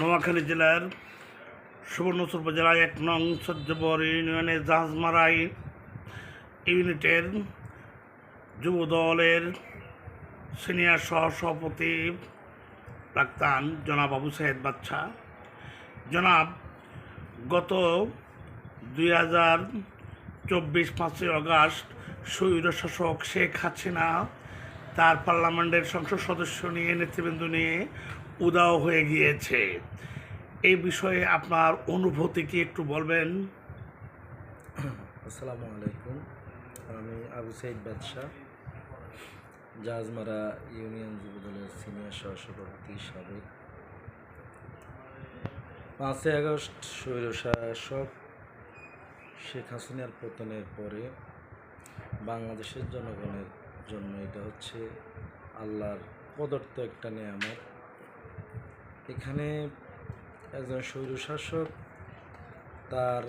নোয়াখালী জেলার সুবর্ণচর উপজেলায় এক নং সহ্যবর ইউনিয়নের জাহাজমারাই ইউনিটের যুব দলের সিনিয়র সহসভাপতি প্রাক্তান জনাব আবু সাহেদ বাচ্চা জনাব, গত দুই হাজার চব্বিশ পাঁচই অগাস্ট স্বৈর শাসক শেখ হাসিনা তার পার্লামেন্টের সংসদ সদস্য নিয়ে নেতৃবৃন্দ নিয়ে উদাও হয়ে গিয়েছে। এই বিষয়ে আপনার অনুভূতি কি একটু বলবেন? আসসালামু আলাইকুম। আমি আবু সাইদ বাদশাহ জাহাজমারা ইউনিয়ন যুবদলের সিনিয়র সহসভাপতি, সাবেক পাঁচই আগস্ট স্বৈরশাসক শেখ হাসিনার পতনের পরে বাংলাদেশের জনগণের জন্য এটা হচ্ছে আল্লাহর প্রদত্ত একটা নেয়ামত। এখানে একজন স্বৈরশাসক তার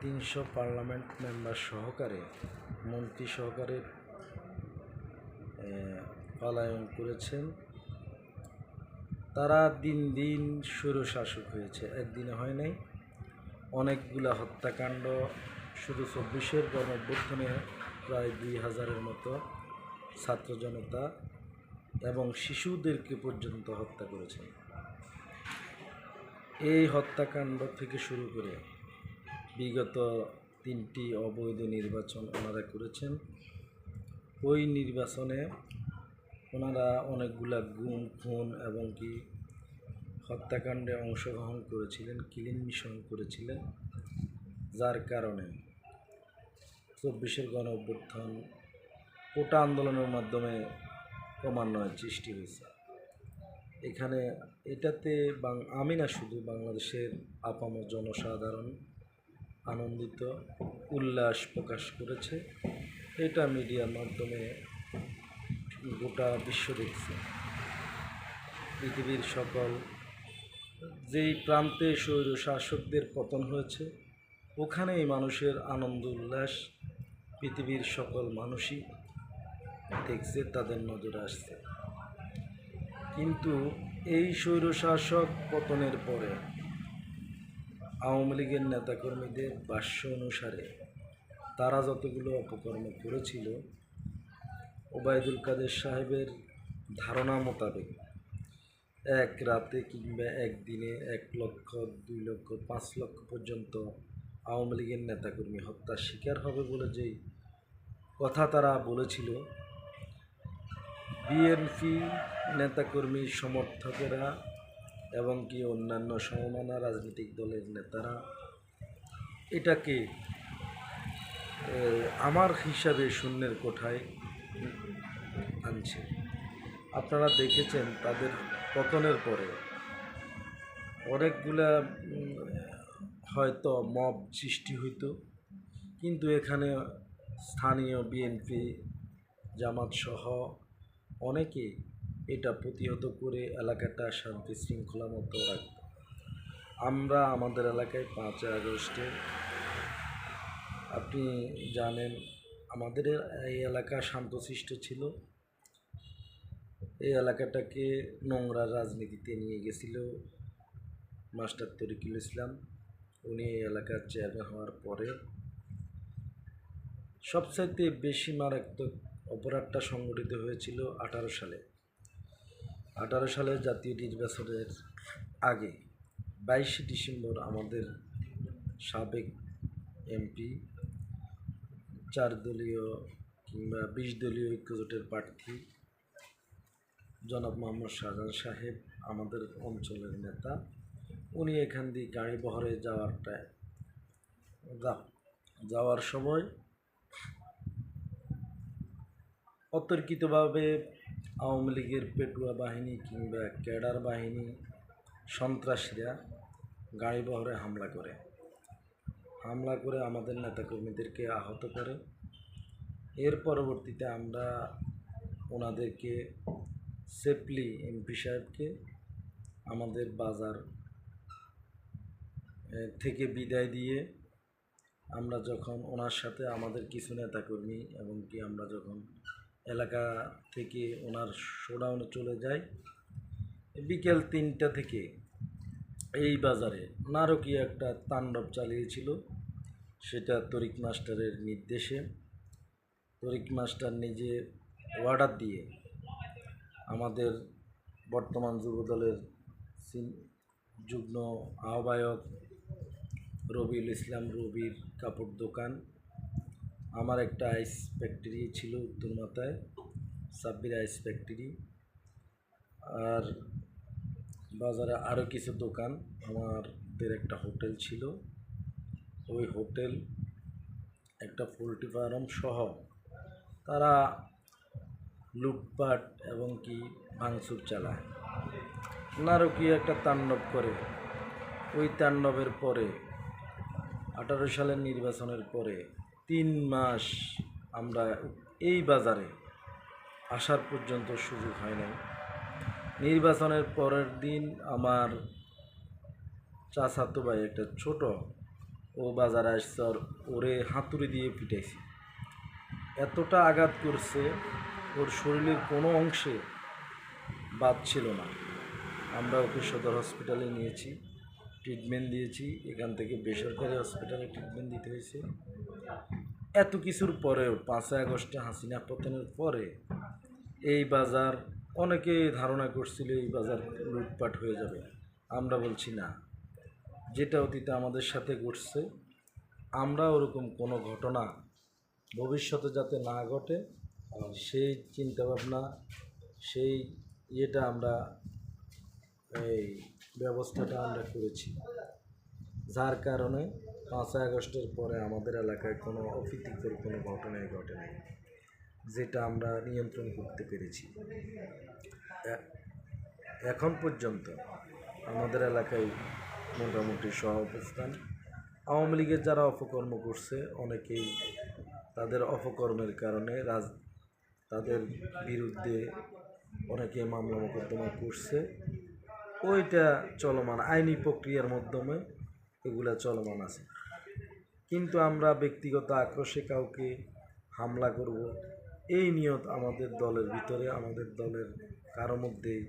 তিনশো পার্লামেন্ট মেম্বার সহকারে, মন্ত্রী সহকারে পলায়ন করেছেন। তারা দিন দিন স্বৈরশাসক হয়েছে, একদিনে হয় নাই। অনেকগুলা হত্যাকাণ্ড শুধু চব্বিশের গণঅভ্যুত্থানে প্রায় দুই হাজারের মতো ছাত্র জনতা এবং শিশুদেরকে পর্যন্ত হত্যা করেছেন। এই হত্যাকাণ্ড থেকে শুরু করে বিগত তিনটি অবৈধ নির্বাচন ওনারা করেছেন। ওই নির্বাচনে ওনারা অনেকগুলা গুম, খুন এবং কি হত্যাকাণ্ডে অংশগ্রহণ করেছিলেন কিলিং মিশন করেছিলেন। যার কারণে চব্বিশের গণ অভ্যুত্থান, কোটা আন্দোলনের মাধ্যমে ক্রমান্বয়ে সৃষ্টি হয়েছে। এখানে এটাতে আমি না শুধু বাংলাদেশের আপামর জনসাধারণ আনন্দিত, উল্লাস প্রকাশ করেছে। এটা মিডিয়ার মাধ্যমে গোটা বিশ্ব দেখছে। পৃথিবীর সকল, যেই প্রান্তে স্বৈর শাসকদের পতন হয়েছে, ওখানেই মানুষের আনন্দ, উল্লাস পৃথিবীর সকল মানুষই দেখছে, তাদের নজরে আসছে। কিন্তু এই স্বৈরশাসক পতনের পরে আওয়ামী লীগের নেতাকর্মীদের ভাষ্য অনুসারে তারা যতগুলো অপকর্ম করেছিল, ওবায়দুল কাদের সাহেবের ধারণা মোতাবেক এক রাতে কিংবা একদিনে এক লক্ষ, দুই লক্ষ, পাঁচ লক্ষ পর্যন্ত আওয়ামী লীগের নেতাকর্মী হত্যার শিকার হবে বলে যেই কথা তারা বলেছিল বিএনপি নেতাকর্মী সমর্থকেরা এবং কি অন্যান্য সমমানা রাজনৈতিক দলের নেতারা, এটাকে আমার হিসাবে শূন্যের কোঠায় আনছে। আপনারা দেখেছেন তাদের পতনের পরে অনেকগুলা হয়তো মব সৃষ্টি হইতো, কিন্তু এখানে স্থানীয় বিএনপি, জামাত সহ অনেকে এটা প্রতিহত করে এলাকাটা শান্তি শৃঙ্খলা মতো রাখত। আমরা আমাদের এলাকায় পাঁচই আগস্টে আপনি জানেন আমাদের এই এলাকা শান্তশিষ্ট ছিল। এই এলাকাটাকে নোংরা রাজনীতিতে নিয়ে গেছিল মাস্টার তরিকুল ইসলাম। উনি এই এলাকার চেয়ারম্যান হওয়ার পরে সবচাইতে বেশি মারাত্মক অপরাধটা সংগঠিত হয়েছিল আঠারো সালে। আঠারো সালে জাতীয় নির্বাচনের আগে বাইশে ডিসেম্বর আমাদের সাবেক এমপি, চার দলীয় কিংবা বিশ দলীয় ঐক্যজোটের প্রার্থী জনাব মোহাম্মদ শাহজাহান সাহেব, আমাদের অঞ্চলের নেতা, উনি এখান দিয়ে গাড়ি বহরে যাওয়ারটা যাওয়ার সময় অতর্কিতভাবে আওয়ামী লীগের পেটুয়া বাহিনী কিংবা ক্যাডার বাহিনী সন্ত্রাসীরা গাড়ি বহরে হামলা করে। হামলা করে আমাদের নেতাকর্মীদেরকে আহত করে। এর পরবর্তীতে আমরা ওনাদেরকে সেফলি এমপি সাহেবকে আমাদের বাজার থেকে বিদায় দিয়ে আমরা যখন ওনার সাথে আমাদের কিছু নেতাকর্মী এবং কি আমরা যখন এলাকা থেকে ওনার শোডাউনে চলে যায়। বিকেল তিনটা থেকে এই বাজারে নারকীয় একটা তাণ্ডব চালিয়েছিল। সেটা তরিক মাস্টারের নির্দেশে। তরিক মাস্টার নিজে অর্ডার দিয়ে আমাদের বর্তমান যুবদলের যুগ্ম আহ্বায়ক রবিউল ইসলাম রবির কাপড় দোকান আমার একটা আইস ফ্যাক্টরি ছিল উত্তর মাথায়, সাব্বির আইস ফ্যাক্টরি আর বাজারে আরও কিছু দোকান, আমাদের একটা হোটেল ছিল। ওই হোটেল একটা পোলট্রি ফার্ম সহ তারা লুটপাট এবং কি ভাঙচুর চালায়। নারকীয় একটা তাণ্ডব করে। ওই তাণ্ডবের পরে, আঠারো সালের নির্বাচনের পরে তিন মাস আমরা এই বাজারে আসার পর্যন্ত সুযোগ হয় নাই। নির্বাচনের পরের দিন আমার চাচাতো ভাই একটা ছোট ও বাজারে আসছে ওরে হাতুড়ি দিয়ে পিটাইছি। এতটা আঘাত করছে, ওর শরীরের কোনো অংশে বাদ ছিল না। আমরা ওকে সদর হসপিটালে নিয়েছি ট্রিটমেন্ট দিয়েছি। এখান থেকে বেসরকারি হসপিটালে ট্রিটমেন্ট দিতে হয়েছে। এত কিছুর পরেও পাঁচই আগস্টে হাসিনা পতনের পরে এই বাজার অনেকে ধারণা করছিল এই বাজার লুটপাট হয়ে যাবে। আমরা বলছি না। যেটা অতীতে আমাদের সাথে ঘটছে, আমরা ওরকম কোনো ঘটনা ভবিষ্যতে যাতে না ঘটে, সেই চিন্তাভাবনা, সেই ইয়েটা আমরা, এই ব্যবস্থাটা আমরা করেছি। যার কারণে পাঁচই আগস্টের পরে আমাদের এলাকায় কোনো অপ্রীতিকর কোনো ঘটনাই ঘটে নাই, যেটা আমরা নিয়ন্ত্রণ করতে পেরেছি। এখন পর্যন্ত আমাদের এলাকায় মোটামুটি সহ অবস্থান আওয়ামী লীগের যারা অপকর্ম করছে, অনেকেই তাদের অপকর্মের কারণে রাজ তাদের বিরুদ্ধে অনেকে মামলা মোকদ্দমা করছে। ওইটা চলমান আইনি প্রক্রিয়ার মাধ্যমে এগুলা চলমান আছে। কিন্তু আমরা ব্যক্তিগত আক্রোশে কাউকে হামলা করব, এই নিয়ত আমাদের দলের ভিতরে, আমাদের দলের কারও মধ্যেই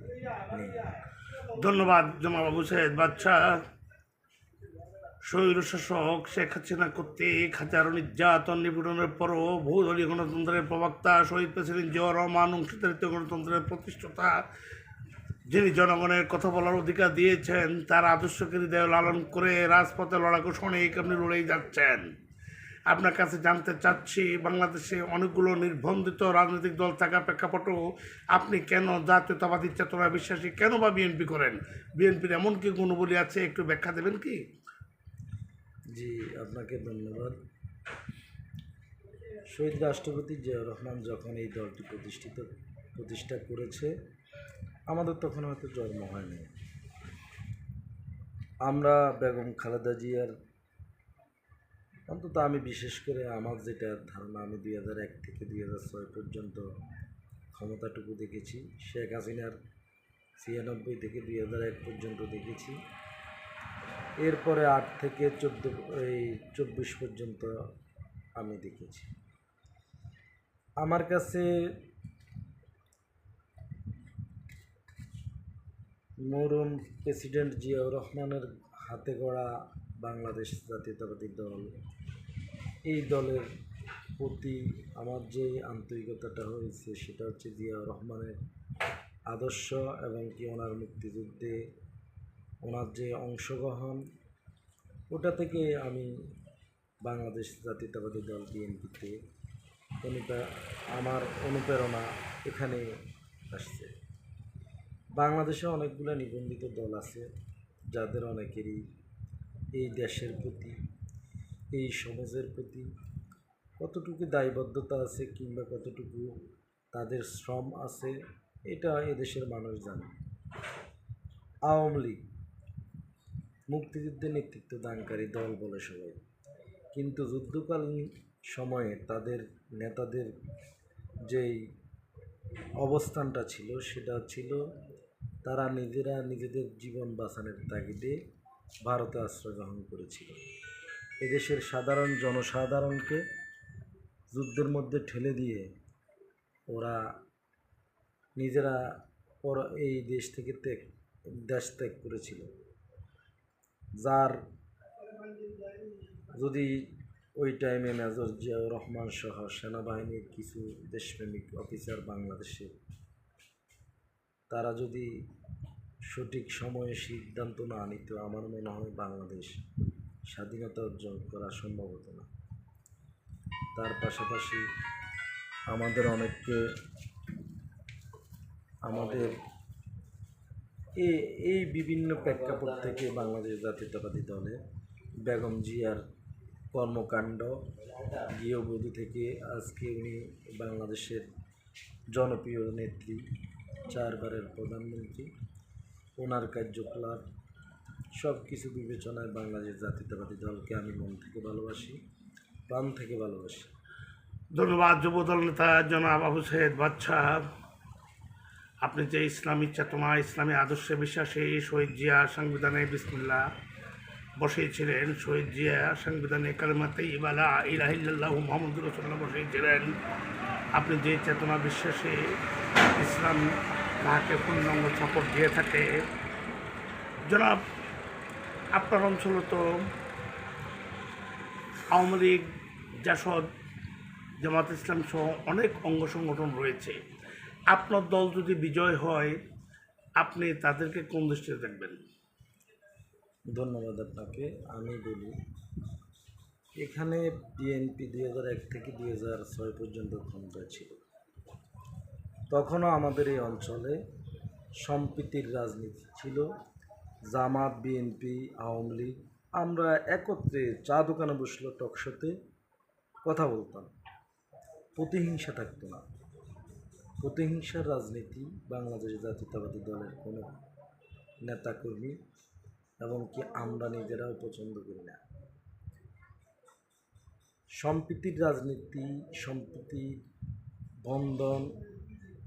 নেই। ধন্যবাদ জনাব আবু সাহেদ বাচ্চা স্বৈর শাসক শেখ হাসিনা কর্তৃক হাজারো নির্যাতন নিপীড়নের পরও বহুদলীয় গণতন্ত্রের প্রবক্তা, শহীদ প্রেসিডেন্ট জিয়া রহমান অংশীদারিত্ব গণতন্ত্রের প্রতিষ্ঠাতা যিনি জনগণের কথা বলার অধিকার দিয়েছেন, তার আদর্শকে হৃদয়ে লালন করে রাজপথে লড়াকু সৈনিক আপনি লড়েই যাচ্ছেন। আপনার কাছে জানতে চাচ্ছি, বাংলাদেশে অনেকগুলো নির্বন্ধিত রাজনৈতিক দল থাকা প্রেক্ষাপটও আপনি কেন জাতীয়তাবাদী চেতনা বিশ্বাসী কেন বা বিএনপি করেন? বিএনপির এমন কি গুণবলী আছে, একটু ব্যাখ্যা দেবেন কি? জি, আপনাকে ধন্যবাদ। শহীদ রাষ্ট্রপতি জিয়াউর রহমান যখন এই দলটি প্রতিষ্ঠিত, প্রতিষ্ঠা করেছে আমাদের তখন হয়তো জন্ম হয়নি। আমরা বেগম খালেদা জিয়ার, অন্তত আমি বিশেষ করে আমার যেটা ধারণা, আমি দুই হাজার এক থেকে দুই হাজার ছয় পর্যন্ত ক্ষমতাটুকু দেখেছি। শেখ হাসিনার ছিয়ানব্বই থেকে দুই হাজার এক পর্যন্ত দেখেছি। এরপরে আট থেকে চোদ্দ, এই চব্বিশ পর্যন্ত আমি দেখেছি। আমার কাছে মরুম প্রেসিডেন্ট জিয়াউর রহমানের হাতে গড়া বাংলাদেশ জাতীয়তাবাদী দল। এই দলের প্রতি আমার যে আন্তরিকতাটা হয়েছে, সেটা হচ্ছে জিয়াউর রহমানের আদর্শ এবং কি ওনার মুক্তিযুদ্ধে ওনার যে অংশগ্রহণ, ওটা থেকে আমি বাংলাদেশ জাতীয়তাবাদী দল বিএনপিতে অনুপ্রে, আমার অনুপ্রেরণা এখানে আসছে। বাংলাদেশে অনেকগুলো নিবন্ধিত দল আছে, যাদের অনেকেরই এই দেশের প্রতি, এই সমাজের প্রতি কতটুকু দায়বদ্ধতা আছে কিংবা কতটুকু তাদের শ্রম আছে, এটা এদেশের মানুষ জানে। আওয়ামী লীগ মুক্তিযুদ্ধে নেতৃত্ব দানকারী দল বলে সবাই। কিন্তু যুদ্ধকালীন সময়ে তাদের নেতাদের যেই অবস্থানটা ছিল, সেটা ছিল তারা নিজেরা নিজেদের জীবন বাঁচানোর তাগিদে ভারতে আশ্রয় গ্রহণ করেছিল। এদেশের সাধারণ জনসাধারণকে যুদ্ধের মধ্যে ঠেলে দিয়ে ওরা নিজেরা এই দেশ থেকে ত্যাগ, দেশ ত্যাগ করেছিল। যার যদি ওই টাইমে মেজর জিয়াউর রহমান সহ সেনাবাহিনীর কিছু দেশপ্রেমিক অফিসার বাংলাদেশে, তারা যদি সঠিক সময়ে সিদ্ধান্ত না নিত আমার মনে হয় বাংলাদেশ স্বাধীনতা অর্জন করা সম্ভব হতো না। তার পাশাপাশি আমাদের অনেককে আমাদের এই এই বিভিন্ন প্রেক্ষাপট থেকে বাংলাদেশ জাতীয়তাবাদী দলে বেগম জিয়ার কর্মকাণ্ড, গৃহবধূ থেকে আজকে উনি বাংলাদেশের জনপ্রিয় নেত্রী, চারবারের প্রধানমন্ত্রী। ওনার কার্যকলাপ, সব কিছু বিবেচনায় বাংলাদেশ জাতীয়তাবাদী দলকে আমি মন থেকে ভালোবাসি, প্রাণ থেকে ভালোবাসি। ধন্যবাদ যুবদল নেতা জনাব আবু সৈয়দ বাচ্চা আপনি যে ইসলামী চেতনা ইসলামী আদর্শে বিশ্বাসী শহীদ জিয়া সংবিধানে বিসমিল্লা বসিয়েছিলেন। শহীদ জিয়া সংবিধানে কালেমাতে ইবালা ইলাহিল্লাহ মোহাম্মদ রসুল্লাহ বসিয়েছিলেন। আপনি যে চেতনা বিশ্বাসে, ইসলাম তাহাকে পূর্ণাঙ্গ সাপোর্ট দিয়ে থাকে। জনাব, আপনার অঞ্চলে তো আওয়ামী লীগ, জাসদ, জামাত ইসলাম সহ অনেক অঙ্গ সংগঠন রয়েছে। আপনার দল যদি বিজয় হয়, আপনি তাদেরকে কোন দৃষ্টিতে দেখবেন? ধন্যবাদ আপনাকে। আমি বলি, এখানে বিএনপি দুই হাজার এক থেকে দুই হাজার ছয় পর্যন্ত ক্ষমতা ছিল। তখনও আমাদের এই অঞ্চলে সম্প্রীতির রাজনীতি ছিল। জামাত বিএনপি আওয়ামী লীগ, আমরা একত্রে চা দোকানে বসল টকশোতে কথা বলতাম। প্রতিহিংসা থাকতো না। প্রতিহিংসার রাজনীতি বাংলাদেশ জাতীয়তাবাদী দলের কোনো নেতাকর্মী এবং কি আমরা নিজেরাও পছন্দ করি না। সম্প্রীতির রাজনীতি সম্প্রীতি বন্ধন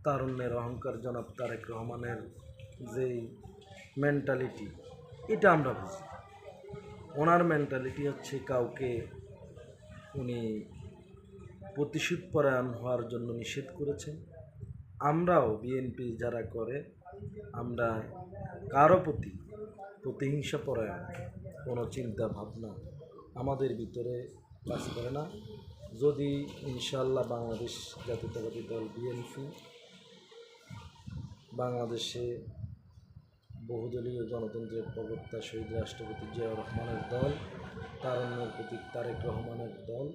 তারুণ্যের অহংকার জনাব তারেক রহমানের যে মেন্টালিটি এটা আমরা বুঝি। ওনার মেন্টালিটি হচ্ছে কাউকে উনি প্রতিশোধ পরায়ণ হওয়ার জন্য নিষেধ করেছেন। আমরাও বিএনপি যারা করে, আমরা কারও প্রতি প্রতিহিংসা পরায়ণ কোনো চিন্তা ভাবনা আমাদের ভিতরে কাজ করে না। যদি ইনশাল্লাহ বাংলাদেশ জাতীয়তাবাদী দল বিএনপি বাংলাদেশে বহুদলীয় গণতন্ত্রের প্রবক্তা শহীদ রাষ্ট্রপতি জিয়াউর রহমানের দল, তারুণ্যের প্রতীক তারেক রহমানের দল,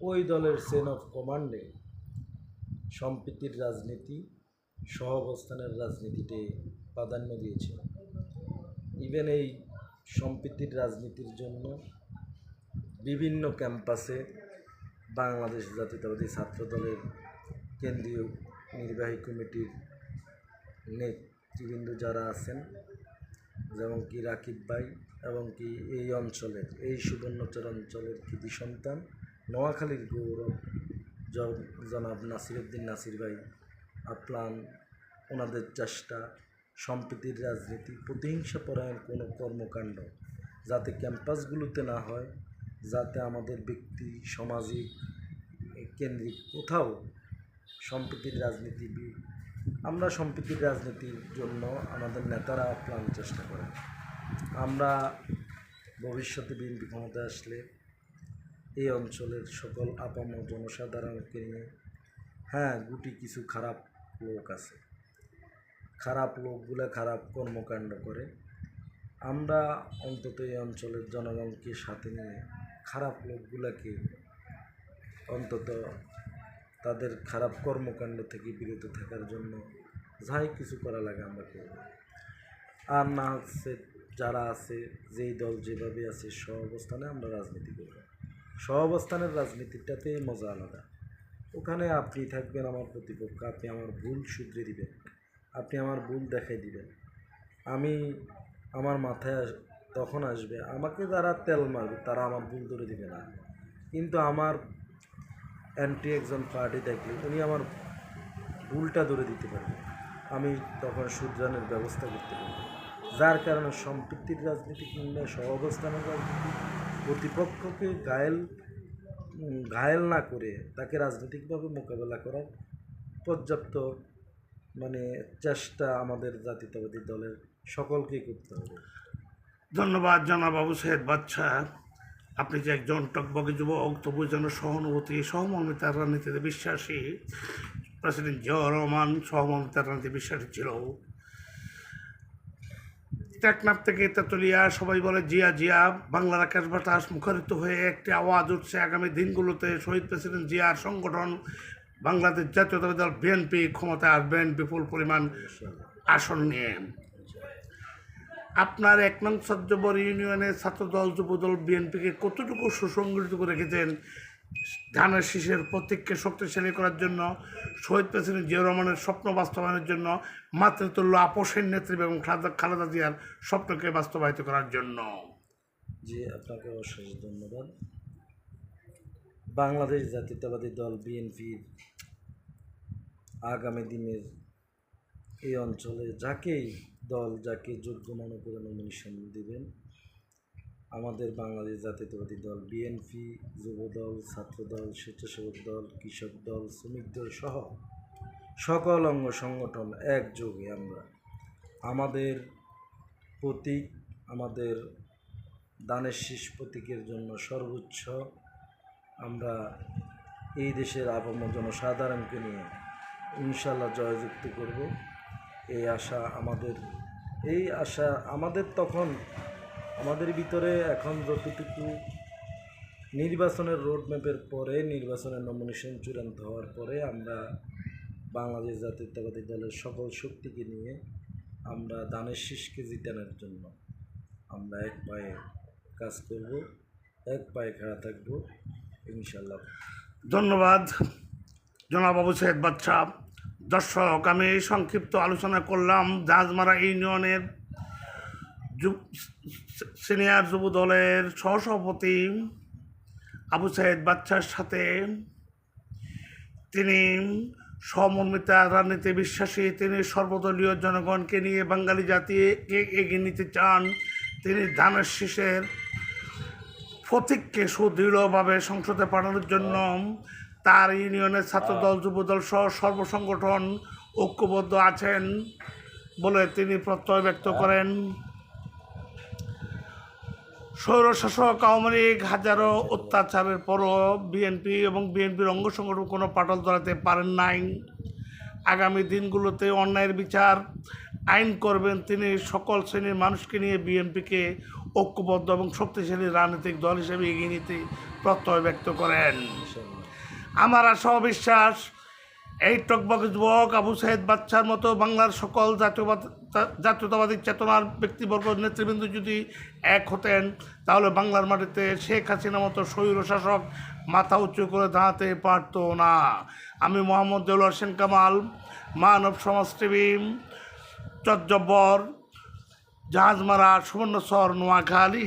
ওই দলের চেন অফ কমান্ডে সম্প্রীতির রাজনীতি, সহাবস্থানের রাজনীতিতে প্রাধান্য দিয়েছে ইভেন এই সম্প্রীতির রাজনীতির জন্য বিভিন্ন ক্যাম্পাসে বাংলাদেশ জাতীয়তাবাদী ছাত্র দলের কেন্দ্রীয় নির্বাহী কমিটির নেতৃবৃন্দ যারা আছেন, যেমন কি রাকিব ভাই এবং কি এই অঞ্চলের, এই সুবর্ণচর অঞ্চলের কৃতি সন্তান, নোয়াখালীর গৌরব জনাব নাসিরুদ্দিন নাসির ভাই, আপ্লান, ওনাদের চেষ্টা, সম্প্রীতির রাজনীতি, প্রতিহিংসা পরায়ণ কোনো কর্মকাণ্ড, যাতে ক্যাম্পাসগুলোতে না হয়, যাতে আমাদের ব্যক্তি, সামাজিক, কেন্দ্রিক কোথাও সম্প্রীতির রাজনীতি আমরা সম্প্রীতির রাজনীতির জন্য আমাদের নেতারা প্রাণ চেষ্টা করে আমরা ভবিষ্যতে বিএনপি ক্ষমতায় আসলে এই অঞ্চলের সকল আপাম জনসাধারণকে নিয়ে হ্যাঁ গুটি কিছু খারাপ লোক আছে। খারাপ লোকগুলো খারাপ কর্মকাণ্ড করে। আমরা অন্তত এই অঞ্চলের জনগণকে সাথে নিয়ে খারাপ লোকগুলোকে অন্তত তাদের খারাপ কর্মকাণ্ড থেকে বিরত থাকার জন্য যাই কিছু করা লাগে আমরা করব। আর না হচ্ছে যারা আছে, যেই দল যেভাবে আছে সহ অবস্থানে আমরা রাজনীতি করব। সহ অবস্থানের রাজনীতিটাতে মজা আলাদা। ওখানে আপনি থাকবেন আমার প্রতিপক্ষ, আপনি আমার ভুল শুধরে দিবেন, আপনি আমার ভুল দেখাই দিবেন। আমি আমার মাথায় তখন আসবে, আমাকে যারা তেল মারবে তারা আমার ভুল ধরে দিবে না। কিন্তু আমার অ্যান্টি একজন পার্টি দেখলে উনি আমার ভুলটা ধরে দিতে পারবে। আমি তখন শুধরানোর ব্যবস্থা করতে পারব। যার কারণে সম্পৃক্তির রাজনীতি কিংবা সহাবস্থানের রাজনীতি, প্রতিপক্ষকে ঘায়েল ঘায়েল না করে তাকে রাজনৈতিকভাবে মোকাবেলা করার পর্যাপ্ত মানে চেষ্টা আমাদের জাতীয়তাবাদী দলের সকলকেই করতে হবে। ধন্যবাদ জনাব আবু সাহেদ বাচ্চা আপনি যে একজন টকবকে যুবক তবু যেন সহানুভূতি, সহমর্মিতার রাজনীতিতে বিশ্বাসী। প্রেসিডেন্ট জিয়া রহমান সহমর্মিতার রাজনীতি বিশ্বাসী ছিল। টেকনাফ থেকে তেতুলিয়া সবাই বলে, জিয়া জিয়া, বাংলার আকাশ বাতাস মুখরিত হয়ে একটি আওয়াজ উঠছে আগামী দিনগুলোতে। শহীদ প্রেসিডেন্ট জিয়ার সংগঠন বাংলাদেশ জাতীয়তাবাদী দল, বিএনপি, ক্ষমতায় আসবেন বিপুল পরিমাণ আসন নিয়ে। আপনার এক নং সজ্জবর ইউনিয়নের ছাত্রদল যুবদল বিএনপিকে কতটুকু সুসংগঠিত করে রেখেছেন, ধানের শীষের প্রতীককে শক্তিশালী করার জন্য, শহীদ প্রেসিডেন্ট জিয়া রহমানের স্বপ্ন বাস্তবায়নের জন্য, মাতৃতুল্য আপোষের নেতৃত্ব এবং খালেদা খালেদা জিয়ার স্বপ্নকে বাস্তবায়িত করার জন্য। জি, আপনাকে অশেষ ধন্যবাদ। বাংলাদেশ জাতীয়তাবাদী দল বিএনপির আগামী দিনের এই অঞ্চলে যাকেই দল, যাকে যোগ্য মনে করে নমিনেশন দিবেন, আমাদের বাংলাদেশ জাতীয়তাবাদী দল বিএনপি যুবদল, ছাত্রদল, স্বেচ্ছাসেবক দল, কৃষক দল, শ্রমিক দল সহ সকল অঙ্গ সংগঠন একযোগে আমরা। আমাদের প্রতীক, আমাদের দানের শীষ প্রতীকের জন্য সর্বোচ্চ আমরা এই দেশের আপামর জনসাধারণকে নিয়ে ইনশাল্লাহ জয়যুক্ত করব। এই আশা আমাদের, এই আশা আমাদের তখন আমাদের ভিতরে এখন যতটুকু নির্বাচনের রোডম্যাপের পরে, নির্বাচনের নমিনেশন চূড়ান্ত হওয়ার পরে আমরা বাংলাদেশ জাতীয়তাবাদী দলের সকল শক্তিকে নিয়ে আমরা দানের শীষকে জিতানোর জন্য আমরা এক পায়ে কাজ করব, এক পায়ে খাড়া থাকব ইনশাল্লাহ ধন্যবাদ। জনাব আবু সাহেদ বাচ্চা দর্শক, আমি সংক্ষিপ্ত আলোচনা করলাম জাহাজমারা ইউনিয়নের যুব- সিনিয়র যুব দলের সহসভাপতি আবু সাহেদ বাচ্চার সাথে। তিনি সমন্বিতা রাজনীতি বিশ্বাসী, তিনি সর্বদলীয় জনগণকে নিয়ে বাঙালি জাতিকে এগিয়ে নিতে চান। তিনি ধানের শীষের প্রতীককে সুদৃঢ়ভাবে সংসদে পাঠানোর জন্য তার ইউনিয়নের ছাত্রদল যুবদল সহ সর্বসংগঠন ঐক্যবদ্ধ আছেন বলে তিনি প্রত্যয় ব্যক্ত করেন। স্বৈরশাসক আওয়ামী লীগ হাজারো অত্যাচারের পরও বিএনপি এবং বিএনপির অঙ্গ সংগঠন কোনো পাটল ধরাতে পারেন নাই। আগামী দিনগুলোতে অন্যায়ের বিচার আইন করবেন তিনি সকল শ্রেণির মানুষকে নিয়ে বিএনপিকে ঐক্যবদ্ধ এবং শক্তিশালী রাজনৈতিক দল হিসেবে এগিয়ে নিতে প্রত্যয় ব্যক্ত করেন। আমার আশা ও বিশ্বাস এই টকবক যুবক, আবু সাহেদ বাচ্চার মতো বাংলার সকল জাতীয়বাদ জাতীয়তাবাদী চেতনার ব্যক্তিবর্গ নেতৃবৃন্দ যদি এক হতেন, তাহলে বাংলার মাটিতে শেখ হাসিনা মতো স্বৈর শাসক মাথা উঁচু করে দাঁড়াতে পারত না। আমি মোহাম্মদ দেউলার সেন কামাল, মানব সমাজ টিভি, চজ্জব্বর, জাহাজমারা সুবর্ণচর নোয়াখালী।